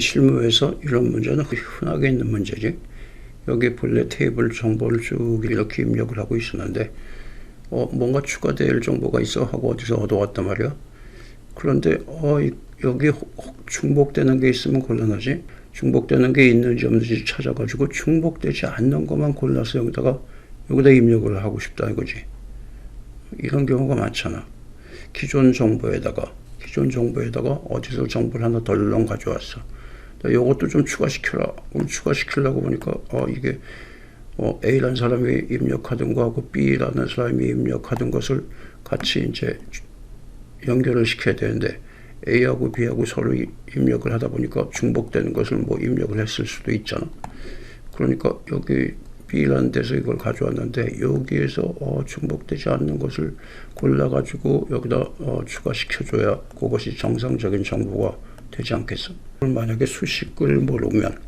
실무에서 이런 문제는 흔하게 있는 문제지. 여기 본래 테이블 정보를 쭉 이렇게 입력을 하고 있었는데 어, 뭔가 추가될 정보가 있어 하고 어디서 얻어왔단 말이야. 그런데 어, 이- 여기 혹 중복되는 게 있으면 곤란하지. 중복되는 게 있는지 없는지 찾아가지고 중복되지 않는 것만 골라서 여기다가 여기다 입력을 하고 싶다 이거지. 이런 경우가 많잖아. 기존 정보에다가 기존 정보에다가 어디서 정보를 하나 덜렁 가져왔어. 이것도 좀 추가시켜라. 그럼 추가시키려고 보니까 어 이게 어, A라는 사람이 입력하던 거하고 B라는 사람이 입력하던 것을 같이 이제 연결을 시켜야 되는데 A하고 B하고 서로 이- 입력을 하다 보니까 중복되는 것을 뭐 입력을 했을 수도 있잖아. 그러니까 여기 B라는 데서 이걸 가져왔는데 여기에서 어, 중복되지 않는 것을 골라가지고 여기다 어, 추가시켜줘야 그것이 정상적인 정보가 되지 않겠어? 만약에 수식을 모르면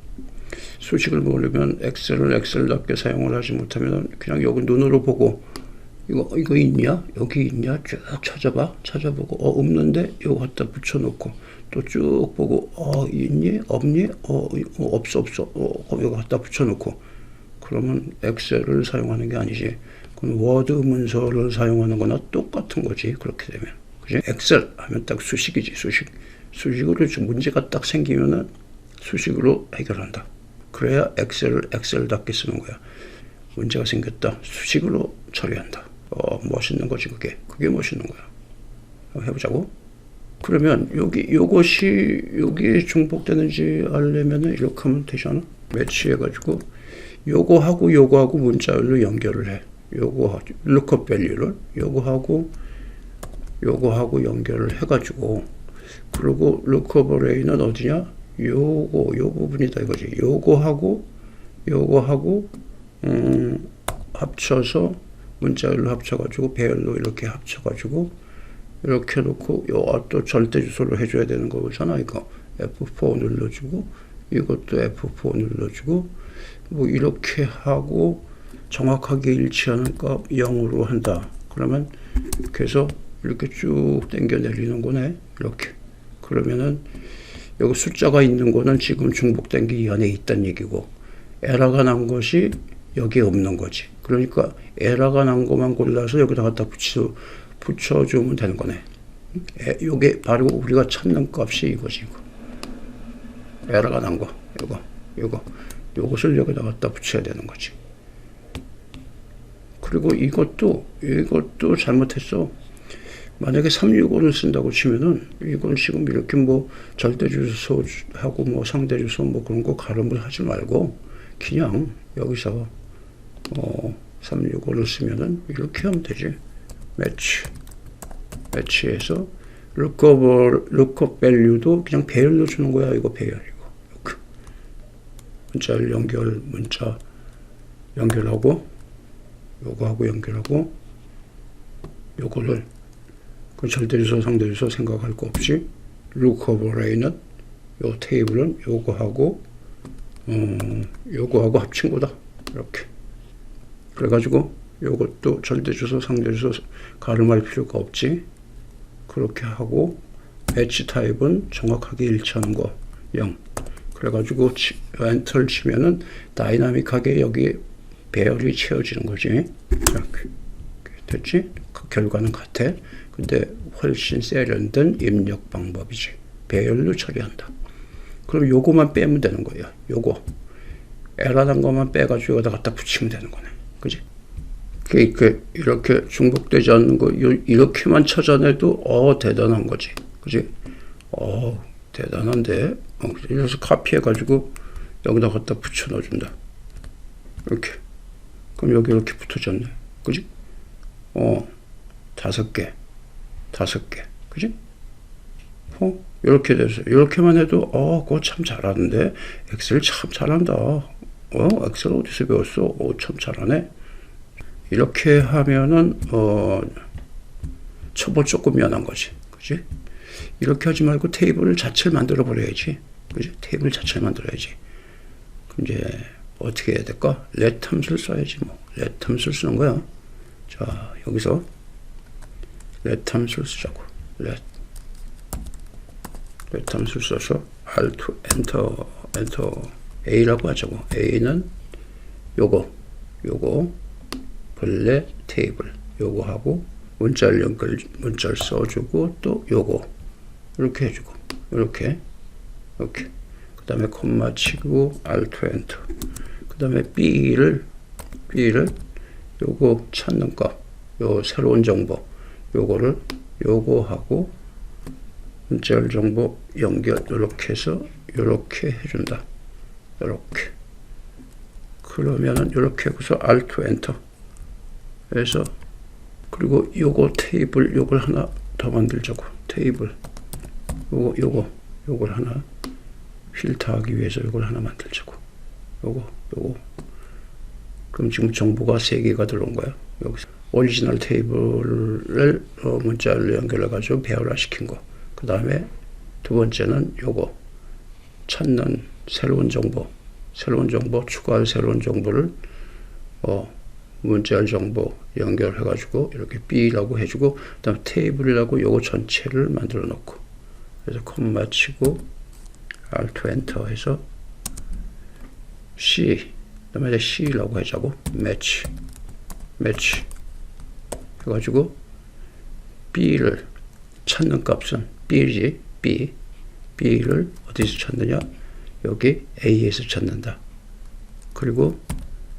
수식을 모르면 엑셀을 엑셀답게 사용을 하지 못하면 그냥 여기 눈으로 보고 이거 이거 있냐? 여기 있냐? 쭉 찾아봐. 찾아보고 어 없는데? 이거 갖다 붙여놓고 또 쭉 보고 어 있니? 없니? 어, 어, 없어 없어. 어 이거 갖다 붙여놓고. 그러면 엑셀을 사용하는 게 아니지. 그건 워드 문서를 사용하는 거나 똑같은 거지 그렇게 되면. 그지? 엑셀 하면 딱 수식이지 수식 수식으로 좀 문제가 딱 생기면은 수식으로 해결한다. 그래야 엑셀을 엑셀답게 쓰는 거야. 문제가 생겼다. 수식으로 처리한다. 어 멋있는 거지 그게. 그게 멋있는 거야. 해보자고. 그러면 여기 요것이 여기에 중복되는지 알려면은 이렇게 하면 되잖아? 매치해가지고 요거하고 요거하고 문자열로 연결을 해. 요거 value를. 요거하고 요거하고 연결을 해가지고 그리고 array는 어디냐? 요거 요 부분이다 이거지. 요거하고 요거하고 음 합쳐서 문자열로 합쳐가지고 배열로 이렇게 합쳐가지고 이렇게 놓고 요또 절대 주소로 해줘야 되는 거잖아 이거. F4 눌러주고 이것도 F4 눌러주고 뭐 이렇게 하고 정확하게 일치하는 값 0으로 한다. 그러면 그래서 이렇게 쭉 당겨 내리는 거네 이렇게 그러면은 여기 숫자가 있는 거는 지금 중복된 안에 있다는 얘기고 에러가 난 것이 여기에 없는 거지 그러니까 에러가 난 것만 골라서 여기다 갖다 붙여 붙여주면 되는 거네. 에, 요게 바로 우리가 찾는 값이 이거지, 이거. 에러가 난 거, 요거, 요거. 요것을 여기다 갖다 붙여야 되는 거지. 그리고 이것도, 이것도 잘못했어. 만약에 365를 쓴다고 치면은, 이건 지금 이렇게 뭐, 절대 주소하고 뭐, 상대 주소 뭐 그런 거 가름을 하지 말고, 그냥 여기서, 어, 365를 쓰면은 이렇게 하면 되지. 매치 매치해서 lookup lookup value도 그냥 배열로 주는 거야 이거 배열 이거 이렇게. 문자를 연결 문자 연결하고 요거하고 연결하고 요거를 그 절대주소 상대주소 생각할 거 없이 array는 요 테이블은 요거하고 어 요거하고 합친 거다. 이렇게. 그래가지고 요것도 절대주소 상대주소 가름할 필요가 없지. 그렇게 하고 배치 타입은 정확하게 일치하는 거 0. 그래가지고 치, 엔터를 치면은 다이나믹하게 여기 배열이 채워지는 거지. 이렇게 됐지? 그 결과는 같아 근데 훨씬 세련된 입력 방법이지 배열로 처리한다 그럼 요거만 빼면 되는 거예요 요거 에러난 것만 빼가지고 여기다 갖다 붙이면 되는 거네 그지 이렇게 이렇게 중복되지 않는 거 요- 이렇게만 찾아내도 어 대단한 거지, 그지? 어 대단한데. 어, 그래서 카피해 가지고 여기다 갖다 붙여 넣어준다. 이렇게. 그럼 여기 이렇게 붙어졌네, 그지? 어 다섯 개, 다섯 개, 그지? 어 이렇게 돼서 이렇게만 해도 어 그거 참 잘하는데 엑셀 참 잘한다. 어 엑셀 어디서 배웠어? 어 참 잘하네. 이렇게 하면은 어 초보 조금 연한 거지, 그지? 이렇게 하지 말고 테이블 자체를 만들어 버려야지, 그지? 테이블 자체를 만들어야지. 이제 어떻게 해야 될까? let 함수를 써야지 뭐, let 함수를 쓰는 거야. 자 여기서 let 함수를 쓰자고, let 레트 함수를 써서 Alt 엔터 엔터 A라고 하자고. A는 요거 요거 벌레 테이블. 요거 하고 문자를 연결 문자를 써주고 또 요거. 이렇게 해주고. 이렇게. 이렇게. 그 다음에 콤마 치고 Alt 엔터. 그 다음에 B를 B를 요거 찾는 거, 요 새로운 정보, 요거를 요거 하고 문자열 정보 연결 이렇게 해서 이렇게 해준다. 이렇게. 그러면은 이렇게 해서 Alt 엔터 해서 그리고 요거 테이블 요걸 하나 더 만들자고. 테이블. 요거 요거 요걸 하나 필터하기 위해서 요걸 하나 만들자고. 요거 요거. 그럼 지금 정보가 세 개가 들어온 거야. 여기서 오리지널 테이블을 어, 문자를 연결해 가지고 배열화 시킨 거. 그 다음에 두 번째는 요거. 찾는 새로운 정보, 새로운 정보 추가할 새로운 정보를 어, 문자열 정보 연결해 가지고 이렇게 B라고 해주고 그다음 테이블이라고 요거 전체를 만들어 놓고. 그래서 콤마 치고 Alt 엔터 해서 C 그다음에 C라고 하자고. 매치. 매치 해가지고 B를 찾는 값은 B지? B. B를 어디서 찾느냐? 여기 A에서 찾는다. 그리고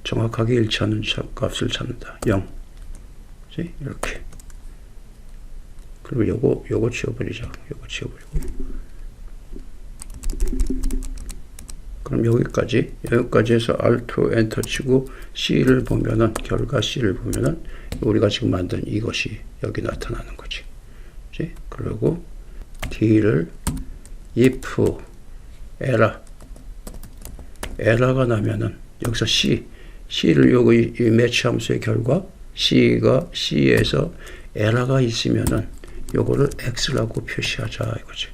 정확하게 일치하는 값을 찾는다. 0 그치? 이렇게. 그리고 요거 요거 지워버리자. 요거 지워버리고 그럼 여기까지 여기까지 해서 Alt 엔터 치고 C를 보면은 결과 C를 보면은 우리가 지금 만든 이것이 여기 나타나는 거지. 그지? 그리고 D를 if 에라 에라가 나면은 여기서 C C를 여기 이 매치 함수의 결과 C가 C에서 에라가 있으면은 요거를 X라고 표시하자 이거지.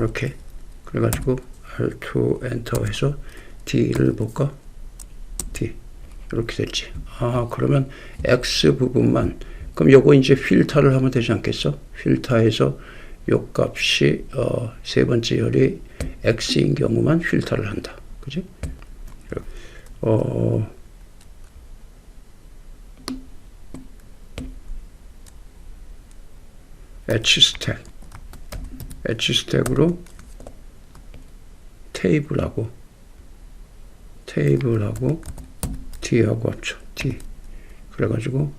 이렇게 그래가지고 Alt 엔터 해서 D를 볼까? D 이렇게 됐지. 아 그러면 X 부분만 그럼 요거 이제 필터를 하면 되지 않겠어? 필터에서 요 값이 어, 세 번째 열이 X인 경우만 필터를 한다. 그지? 어, H 스택 H 스택으로 테이블하고 테이블하고 D하고 합쳐 D 그래가지고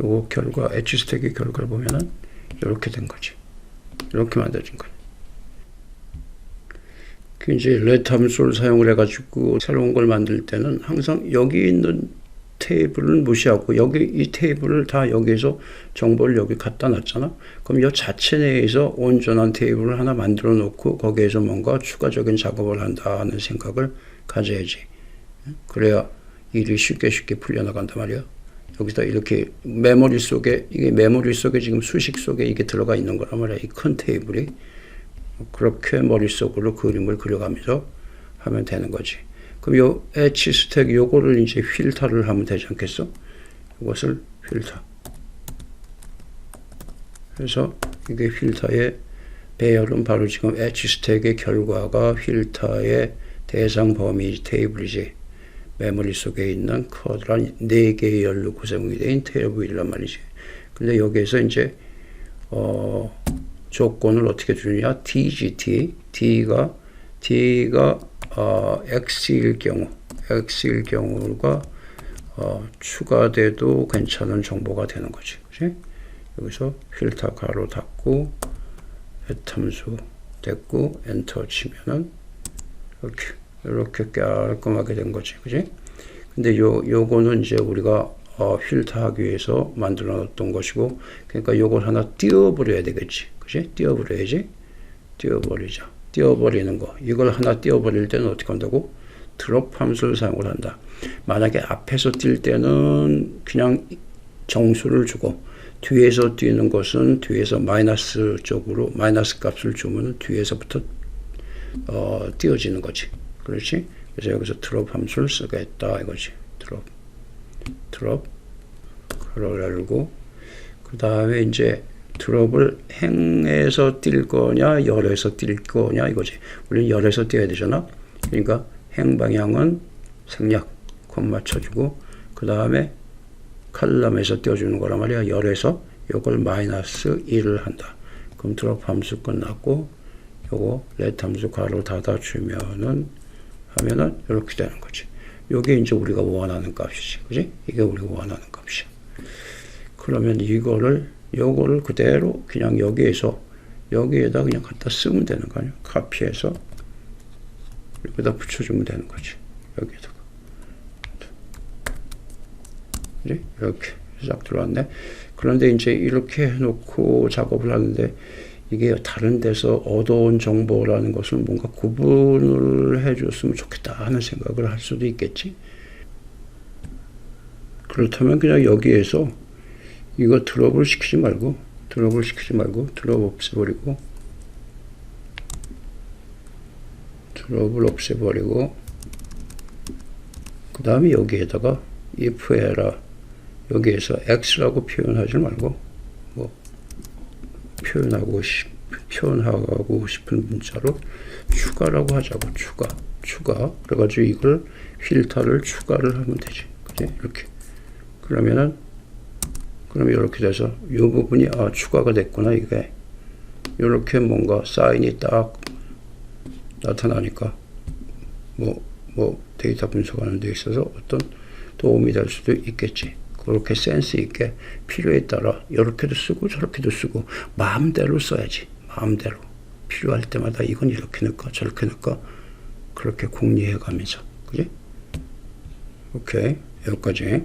요거 결과 H 스택의 결과를 보면은 이렇게 된 거지. 이렇게 만들어진 거야. 그 이제 함수를 사용을 해가지고 새로운 걸 만들 때는 항상 여기 있는 테이블을 무시하고 여기 이 테이블을 다 여기에서 정보를 여기 갖다 놨잖아. 그럼 이 자체 내에서 온전한 테이블을 하나 만들어 놓고 거기에서 뭔가 추가적인 작업을 한다는 생각을 가져야지. 그래야 일이 쉽게 쉽게 풀려나간단 말이야. 여기다 이렇게 메모리 속에 이게 메모리 속에 지금 수식 속에 이게 들어가 있는 거란 말이야. 이 큰 테이블이 그렇게 머릿속으로 그림을 그려가면서 하면 되는 거지. 그럼 요 H 스택 요거를 이제 필터를 하면 되지 않겠어? 이것을 필터. 그래서 이게 필터의 배열은 바로 지금 H 스택의 결과가 필터의 대상 범위 테이블이지. 메모리 속에 있는 커다란 네 개의 열로 구성이 된 테이블이란 말이지. 근데 여기에서 이제 어 조건을 어떻게 주느냐? DGT, D가 D가 어, X일 경우, X일 경우가 어, 추가돼도 괜찮은 정보가 되는 거지. 그치? 여기서 필터 가로 닫고 함수 됐고 엔터 치면은 이렇게 이렇게 깔끔하게 된 거지. 그지? 근데 요 요거는 이제 우리가 어, 필터하기 위해서 만들어 놨던 것이고 그러니까 요걸 하나 띄워 버려야 되겠지. 그지? 띄워 버려야지. 띄워 버리자. 띄워버리는 거 이걸 하나 띄워버릴 때는 어떻게 한다고? 드롭 함수를 사용을 한다. 만약에 앞에서 뛸 때는 그냥 정수를 주고 뒤에서 뛰는 것은 뒤에서 마이너스 쪽으로 마이너스 값을 주면 뒤에서부터 어, 띄워지는 거지. 그렇지? 그래서 여기서 드롭 함수를 쓰겠다 이거지. 드롭 드롭 그걸 열고 그 다음에 이제 드롭을 행에서 뛸 거냐 열에서 뛸 거냐 이거지. 우리는 열에서 뛰어야 되잖아. 그러니까 행 방향은 생략 콤 맞춰주고 그 다음에 칼럼에서 띄워주는 거란 말이야. 열에서 요걸 마이너스 1을 한다. 그럼 드롭 함수 끝났고 요거 let 함수 가로 닫아주면은 하면은 이렇게 되는 거지. 요게 이제 우리가 원하는 값이지. 그지? 이게 우리가 원하는 값이야. 그러면 이거를 요거를 그대로 그냥 여기에서 여기에다 그냥 갖다 쓰면 되는 거 아니야? 카피해서 여기다 붙여주면 되는 거지. 여기에다가. 이렇게 싹 들어왔네. 그런데 이제 이렇게 해놓고 작업을 하는데 이게 다른 데서 얻어온 정보라는 것을 뭔가 구분을 해줬으면 좋겠다 하는 생각을 할 수도 있겠지. 그렇다면 그냥 여기에서 이거 드롭을 시키지 말고 드롭을 시키지 말고 드롭 없애버리고 드롭을 없애버리고 그 다음에 여기에다가 if 해라. 여기에서 x라고 표현하지 말고 뭐 표현하고 싶 표현하고 싶은 문자로 추가라고 하자고. 추가 추가. 그래가지고 이걸 필터를 추가를 하면 되지. 그지? 이렇게. 그러면은 그럼 이렇게 돼서 이 부분이 아 추가가 됐구나 이게 이렇게 뭔가 사인이 딱 나타나니까 뭐 뭐 데이터 분석하는 데 있어서 어떤 도움이 될 수도 있겠지. 그렇게 센스 있게 필요에 따라 이렇게도 쓰고 저렇게도 쓰고 마음대로 써야지. 마음대로 필요할 때마다 이건 이렇게 넣을까 저렇게 넣을까 그렇게 공리해 가면서 그지? 오케이 여기까지.